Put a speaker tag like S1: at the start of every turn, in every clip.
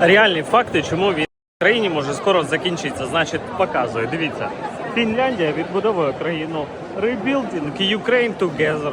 S1: реальні факти, чому війна в країні може скоро закінчитися. Значить, показує. Дивіться, Фінляндія відбудовує країну. Rebuilding Ukraine together.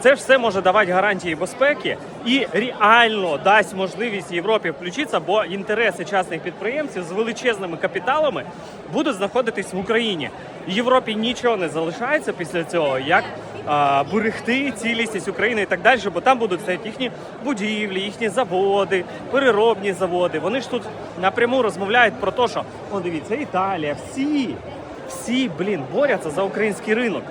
S1: Це ж все може давати гарантії безпеки і реально дасть можливість Європі включитися, бо інтереси частних підприємців з величезними капіталами будуть знаходитись в Україні. Європі нічого не залишається після цього, як а, берегти цілісність України і так далі, бо там будуть стояти їхні будівлі, їхні заводи, переробні заводи. Вони ж тут напряму розмовляють про те, що о, дивіться, Італія, всі, всі, блін, борються за український ринок.